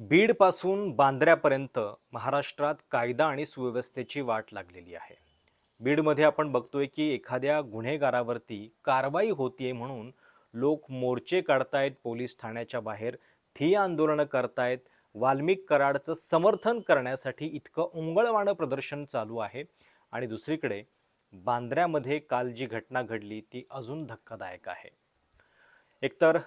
बीडपासून बांद्र्यापर्यंत महाराष्ट्रात कायदा आणि सुव्यवस्थेची वाट लागलेली आहे. बीडमध्ये आपण बघतोय की एखाद्या गुन्हेगारावरती कारवाई होतीये म्हणून लोक मोर्चे काढतायत पोलीस ठाण्याच्या बाहेर ठिय्या आंदोलनं करतायत वाल्मिक कराडचं समर्थन करण्यासाठी इतकं उंगळवाणं प्रदर्शन चालू आहे. आणि दुसरीकडे बांद्र्यामध्ये काल जी घटना घडली ती अजून धक्कादायक आहे. एकतर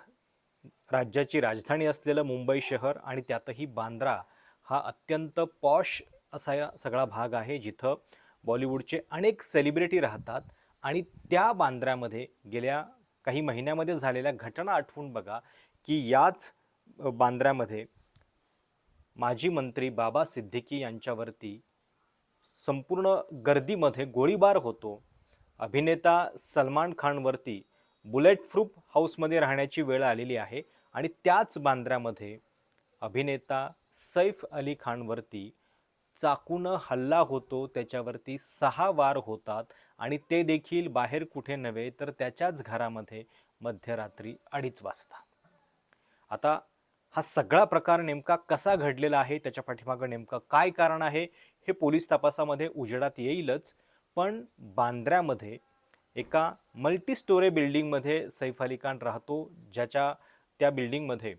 राज्याची राजधानी असलेलं मुंबई शहर आणि त्यातही बांद्रा हा अत्यंत पॉश असा या सगळा भाग आहे जिथं बॉलिवूडचे अनेक सेलिब्रिटी राहतात. आणि त्या बांद्र्यामध्ये गेल्या काही महिन्यामध्ये झालेल्या घटना आठवून बघा की याच बांद्र्यामध्ये माजी मंत्री बाबा सिद्दीकी यांच्यावरती संपूर्ण गर्दीमध्ये गोळीबार होतो. अभिनेता सलमान खानवरती बुलेट प्रूफ हाऊसमध्ये राहण्याची वेळ आलेली आहे. आणि त्याच बांद्र्यामध्ये अभिनेता सैफ अली खानवरती चाकूनं हल्ला होतो त्याच्यावरती सहा वार होतात आणि ते देखील बाहेर कुठे नव्हे तर त्याच्याच घरामध्ये मध्यरात्री अडीच वाजता. आता हा सगळा प्रकार नेमका कसा घडलेला आहे त्याच्या पाठीमागं नेमकं काय कारण आहे हे पोलीस तपासामध्ये उजेडात येईलच पण बांद्र्यामध्ये एका मल्टी स्टोरे बिल्डिंगमध्ये सैफ अली खान राहतो ज्याच्या त्या बिल्डिंगमध्ये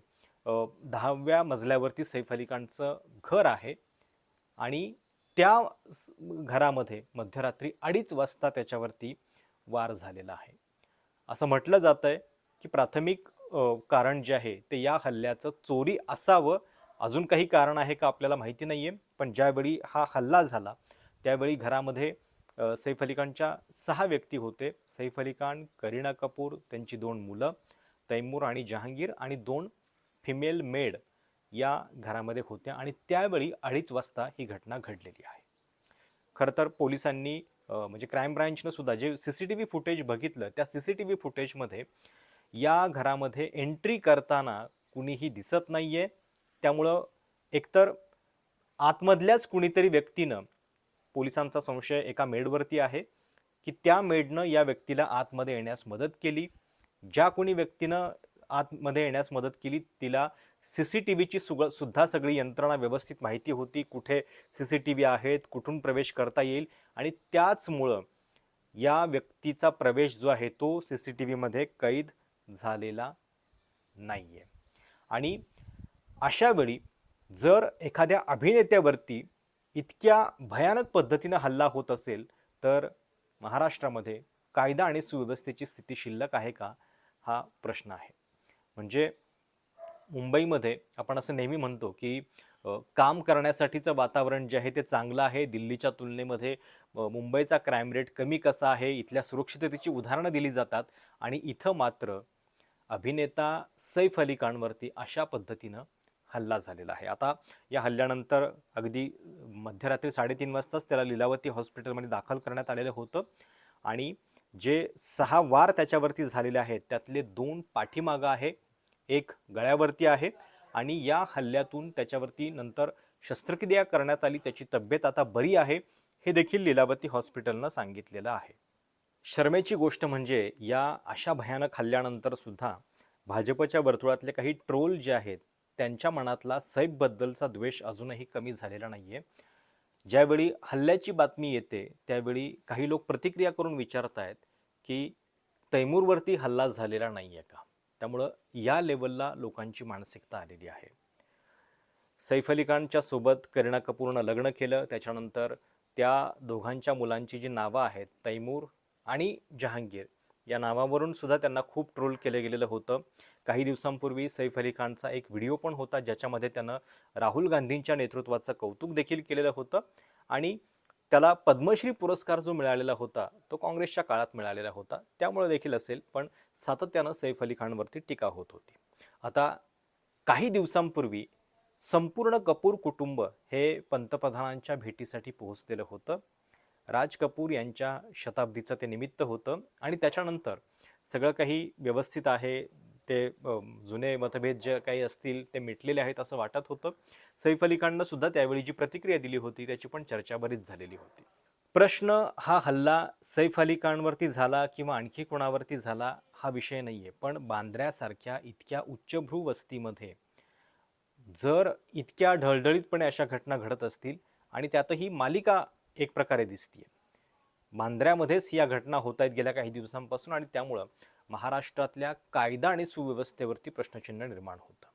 दहाव्या मजल्यावरती सैफ अली खानचं घर आहे आणि त्या घरामध्ये मध्यरात्री अडीच वाजता त्याच्यावरती वार झालेला आहे. असं म्हटलं जातं आहे की प्राथमिक कारण जे आहे ते या हल्ल्याचं चोरी असावं. अजून काही कारण आहे का आपल्याला माहिती नाही आहे पण ज्यावेळी हा हल्ला झाला त्यावेळी घरामध्ये सैफ अली खानच्या सहा व्यक्ती होते. सैफ अली खान करीना कपूर त्यांची दोन मुलं तैमूर आणि जहांगीर आणि दोन फिमेल मेड या घरामध्ये होत्या आणि त्यावेळी अडीच वाजता ही घटना घडलेली आहे. खरं तर पोलिसांनी म्हणजे क्राईम ब्रँचनं सुद्धा जे C C T V footage बघितलं त्या सी सी टी व्ही फुटेजमध्ये या घरामध्ये एंट्री करताना कुणीही दिसत नाही आहे त्यामुळं एकतर आतमधल्याच कुणीतरी व्यक्तीनं पोलिसांचा संशय एका मेडवरती आहे की त्या मेडनं या व्यक्तीला आतमध्ये येण्यास मदत केली. ज्या कोणी व्यक्तीनं आतमध्ये येण्यास मदत केली तिला सी सी टी व्हीची सुग सुद्धा सगळी यंत्रणा व्यवस्थित माहिती होती कुठे सी सी टी व्ही आहेत कुठून प्रवेश करता येईल आणि त्याचमुळं या व्यक्तीचा प्रवेश जो आहे तो सी सी टी व्हीमध्ये कैद झालेला नाही आहे आणि अशावेळी जर एखाद्या अभिनेत्यावरती इतक्या भयानक पद्धतीनं हल्ला होत असेल तर महाराष्ट्रामध्ये कायदा आणि सुव्यवस्थेची स्थिती शिल्लक आहे का? हा प्रश्न आहे. म्हणजे मुंबईमध्ये आपण असं नेहमी म्हणतो की काम करण्यासाठीचं वातावरण जे आहे ते चांगलं आहे. दिल्लीच्या तुलनेमध्ये मुंबईचा क्राईम रेट कमी कसा आहे इथल्या सुरक्षिततेची उदाहरणं दिली जातात आणि इथं मात्र अभिनेता सैफ अली खानवरती अशा पद्धतीनं हल्ला झालेला आहे. आता या हल्ल्यानंतर अगदी मध्यरात्री साडेतीन वाजताच त्याला लीलावती हॉस्पिटलमध्ये दाखल करण्यात आलेलं होतं आणि जे सहा वार त्याच्यावरती झालेले आहेत त्यातले दोन पाठीमागं आहे एक गळ्यावरती आहे आणि या हल्ल्यातून त्याच्यावरती नंतर शस्त्रक्रिया करण्यात आली त्याची तब्येत आता बरी आहे हे देखील लीलावती हॉस्पिटलनं सांगितलेलं आहे. शर्मेची गोष्ट म्हणजे या अशा भयानक हल्ल्यानंतर सुद्धा भाजपच्या वर्तुळातले काही ट्रोल जे आहेत त्यांच्या मनातला सैफबद्दलचा द्वेष अजूनही कमी झालेला नाही आहे ज्यावेळी हल्ल्याची बातमी येते त्यावेळी काही लोक प्रतिक्रिया करून विचारत आहेत की तैमूरवरती हल्ला झालेला नाही आहे का? त्यामुळं या लेवलला लोकांची मानसिकता आलेली आहे. सैफ अली खानच्या सोबत करीना कपूरनं लग्न केलं त्याच्यानंतर त्या दोघांच्या मुलांची जी नावं आहेत तैमूर आणि जहांगीर या नावावरून सुद्धा त्यांना खूप ट्रोल केलं गेलेलं होतं. काही दिवसांपूर्वी सैफ अली खानचा एक व्हिडिओ पण होता ज्याच्यामध्ये त्यानं राहुल गांधींच्या नेतृत्वाचं कौतुक देखील केलेलं होतं आणि त्याला पद्मश्री पुरस्कार जो मिळालेला होता तो काँग्रेसच्या काळात मिळालेला होता. त्यामुळे देखील असेल पण सातत्यानं सैफ अली खानवरती टीका होत होती. आता काही दिवसांपूर्वी संपूर्ण कपूर कुटुंब हे पंतप्रधानांच्या भेटीसाठी पोहोचलेलं होतं. राज कपूर यांच्या शताब्दीचं ते निमित्त होतं. आणि त्याच्यानंतर सगळं काही व्यवस्थित आहे. ते जुने मतभेद जे काही असतील ते मिटलेले आहेत असं वाटत होतं. सैफ अली खाननं सुद्धा त्यावेळी जी प्रतिक्रिया दिली होती त्याची पण चर्चा बरीच झालेली होती. प्रश्न हा हल्ला सैफ अली खानवरती झाला किंवा आणखी कोणावरती झाला हा विषय नाही आहे पण बांद्र्यासारख्या इतक्या उच्चभ्रू वस्तीमध्ये जर इतक्या ढळढळीतपणे अशा घटना घडत असतील आणि त्यातही मालिका एक प्रकारे दिसतीये. मांद्र्यामध्येच या घटना होत आहेत गेल्या काही दिवसांपासून आणि त्यामुळं महाराष्ट्रातल्या कायदा आणि सुव्यवस्थेवरती प्रश्नचिन्ह निर्माण होतं.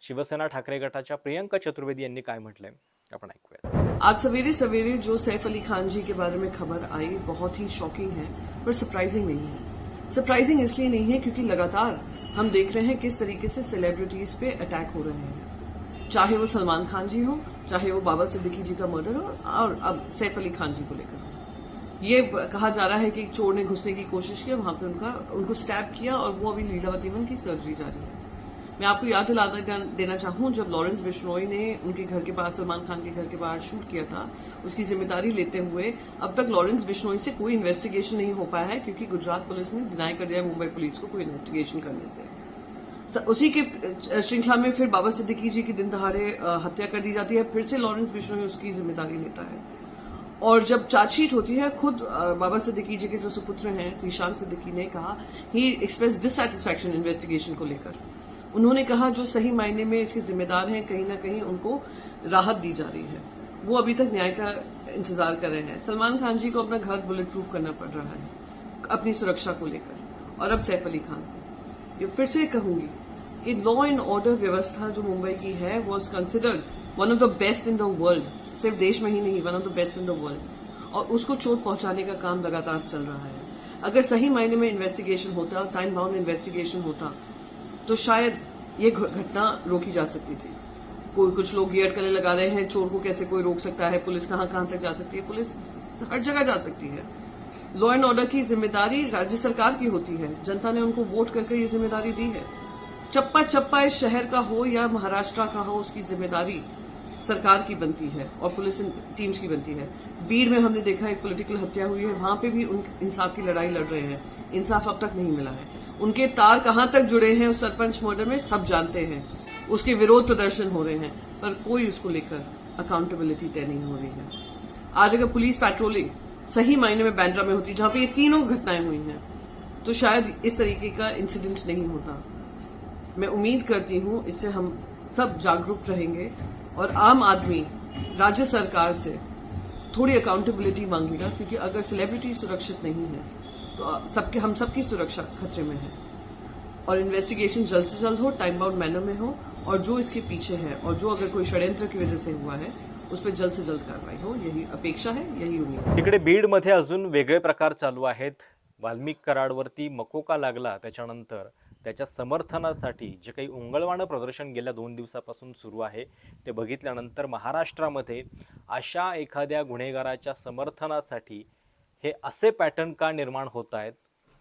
शिवसेना ठाकरे गटाच्या प्रियंका चतुर्वेदी यांनी काय म्हटलंय? आपण ऐकूयात. आज सवेरे सवेरे जो सैफ अली खान जी के बारे में खबर आई बहुत ही शॉकिंग है पर सरप्राइजिंग नहीं है. सरप्राइजिंग इसलिए नहीं है क्योंकि लगातार हम देख रहे हैं किस तरीके से सेलिब्रिटीज पे अटैक हो रहे हैं। चाहे वो सलमान खान जी हो, चाहे वो बाबा सिद्दीकी जी का मर्डर हो, और अब सैफ अली खान जी को लेकर। ये कहा जा रहा है कि चोर ने घुसने की कोशिश की वहाँ पे उनका, उनको स्टैप किया और वो अभी लीलावती में उनकी सर्जरी जारी है मैं आपको याद दिला देना- चाहूँ, जब लॉरेंस बिश्नोई ने उनके घर के पास, सलमान खान के घर के बाहर शूट किया था, उसकी ज़िम्मेदारी लेते हुए, अब तक लॉरेंस बिश्नोई से कोई इन्वेस्टिगेशन नहीं हो पाया है, क्योंकि गुजरात पुलिस ने डिनाई कर दिया मुंबई पुलिस को कोई इन्वेस्टिगेशन करने स- उसी के श्रृंखला में फिर बाबा सिद्दीकी जी की दिन दहाड़े हत्या कर दी जाती है। फिर से लॉरेंस बिश्नोई उसकी ज़िम्मेदारी लेता है। और जब चार्जशीट होती है, खुद बाबा सिद्दीकी जी के जो सुपुत्र हैं जीशान सिद्दीकी ने कहा ही एक्सप्रेस डिससेटिस्फैक्शन इन्वेस्टिगेशन को लेकर। उन्होंने कहा, जो सही मायने में इसके जिम्मेदार हैं, कहीं ना कहीं उनको राहत दी जा रही है। वो अभी तक न्याय का इंतज़ार कर रहे हैं। सलमान खान जी को अपना घर बुलेट प्रूफ करना पड़ रहा है, अपनी सुरक्षा को लेकर। और अब सैफ अली खान। ये फिर से कहूँगी कि लॉ एंड ऑर्डर व्यवस्था जो मुंबई की है was considered one of the best in the world सिर्फ़ देश में ही नहीं one of the best in the world और उसको चोट पहुँचाने का काम लगातार चल रहा है। अगर सही मायने में इन्वेस्टिगेशन होता टाइम बाउंड इन्वेस्टिगेशन होता तो शायद ये घटना रोकी जा सकती थी। कोई कुछ लोग गियर कले लगा रहे हैं, चोर को कैसे कोई रोक सकता है, पुलिस कहाँ कहाँ तक जा सकती है? पुलिस हर जगह जा सकती है। लॉ एंड ऑर्डर की ज़िम्मेदारी राज्य सरकार की होती है। जनता ने उनको वोट करके ये ज़िम्मेदारी दी है। चप्पा चप्पा इस शहर का हो या महाराष्ट्र का हो, उसकी ज़िम्मेदारी सरकार की बनती है और पुलिस टीम्स की बनती है। बीड़ में हमने देखा एक पॉलिटिकल हत्या हुई है। वहाँ पे भी उन इंसाफ की लड़ाई लड़ रहे हैं। इंसाफ अब तक नहीं मिला है। उनके तार कहाँ तक जुड़े हैं उस सरपंच मर्डर में, सब जानते हैं। उसके विरोध प्रदर्शन हो रहे हैं, पर कोई उसको लेकर अकाउंटेबिलिटी तय नहीं हो रही है। आज अगर पुलिस पेट्रोलिंग सही मायने में बैंड्रा में होती, जहाँ पे ये तीनों घटनाएँ हुई हैं तो शायद इस तरीके का इंसिडेंट नहीं होता। मैं उम्मीद करती हूँ इससे हम सब जागरूक रहेंगे और आम आदमी, राज्य सरकार से थोड़ी अकाउंटेबिलिटी मांगेगा, क्योंकि अगर सेलिब्रिटी सुरक्षित नहीं है तो सबके, हम सबकी सुरक्षा खतरे में है। और इन्वेस्टिगेशन जल्द से जल्द हो टाइम बाउंड मैनर में हो, और जो इसके पीछे है, और जो अगर कोई षड्यंत्र की वजह से हुआ है उस पर जल्द से जल्द कार्रवाई हो यही अपेक्षा है यही उम्मीद तिकडे बीडमध्ये अजून वेगळे प्रकार चालू आहेत. वाल्मिक कराडवरती मकोका लागला त्याच्यानंतर त्याच्या समर्थनासाठी जे काही उंगळवाणं प्रदर्शन गेल्या दोन दिवसापासून सुरू आहे ते बघितल्यानंतर महाराष्ट्रामध्ये अशा एखाद्या गुन्हेगाराच्या समर्थनासाठी हे असे पॅटर्न का निर्माण होत आहेत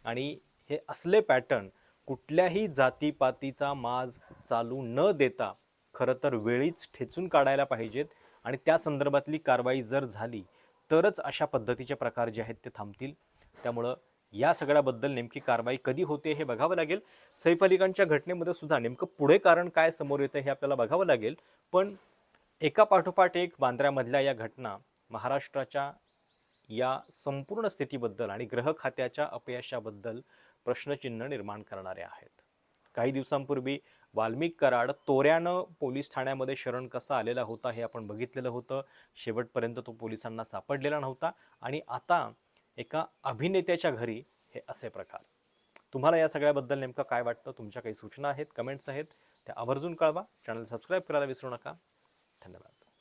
आणि हे असले पॅटर्न कुठल्याही जातीपातीचा माज चालू न देता खरं तर वेळीच ठेचून काढायला पाहिजेत आणि त्या संदर्भातली कारवाई जर झाली तरच अशा पद्धतीचे प्रकार जे आहेत ते थांबतील. त्यामुळं या सगळ्याबद्दल नेमकी कारवाई कधी होते हे बघावं लागेल. सैफ अली खानच्या घटनेमध्ये सुद्धा नेमकं पुढे कारण काय समोर येतं हे आपल्याला बघावं लागेल. पण एका पाठोपाठ एक बांद्र्यामधल्या या घटना महाराष्ट्राच्या या संपूर्ण स्थितीबद्दल आणि ग्रह खात्याच्या अपयशाबद्दल प्रश्नचिन्ह निर्माण करणारे आहेत. काही दिवसांपूर्वी वाल्मिक कराड तोऱ्यानं पोलीस ठाण्यामध्ये शरण कसा आलेला होता हे आपण बघितलेलं होतं. शेवटपर्यंत तो पोलिसांना सापडलेला नव्हता आणि आता एका अभिनेत्याच्या घरी हे असे प्रकार. तुम्हाला या सगळ्याबद्दल नेमकं काय वाटतं? तुमच्या काही सूचना आहेत कमेंट्स आहेत त्या आवर्जून कळवा. चॅनल सबस्क्राईब करायला विसरू नका. धन्यवाद.